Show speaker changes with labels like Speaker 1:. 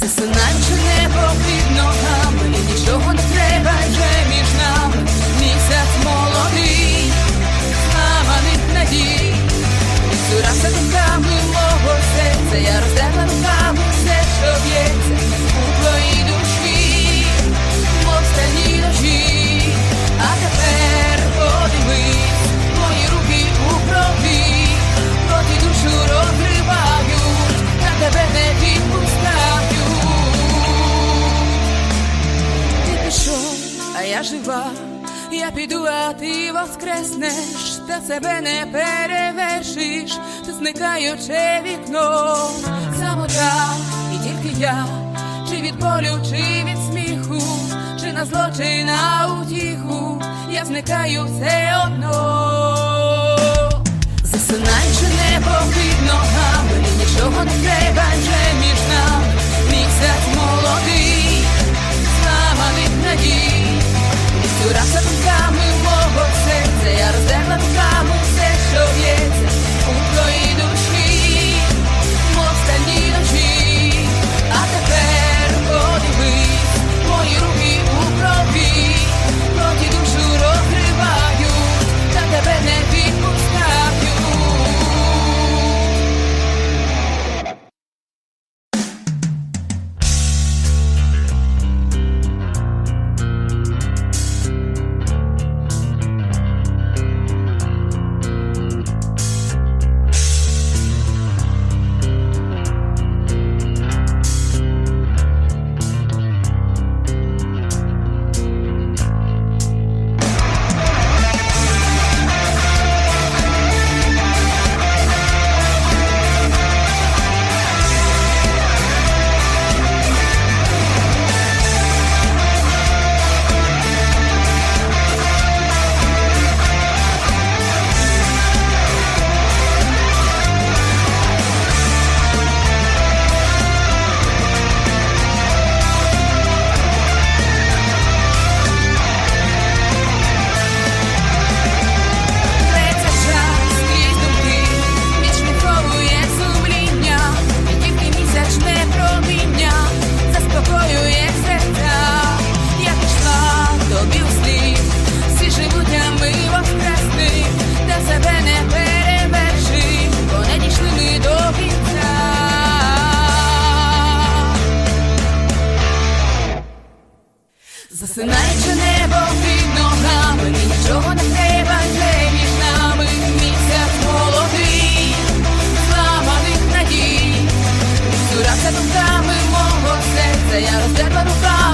Speaker 1: Засинаючи небо під ногами, нічого не треба вже між нами. Я жива. Я піду, а ти воскреснеш, та себе не перевершиш, ти зникаючи вікно, самота, і тільки я, чи від болю, чи від сміху, чи на зло, чи на утіху, я зникаю все одно. Засинаючи небо під ногами, нічого не треба вже між нами, місяць Засинаючи небо під ногами, нічого не треба вже між нами. Місяць молодий, зламаних надій, відсурався думками мого серця, я роздерла руками.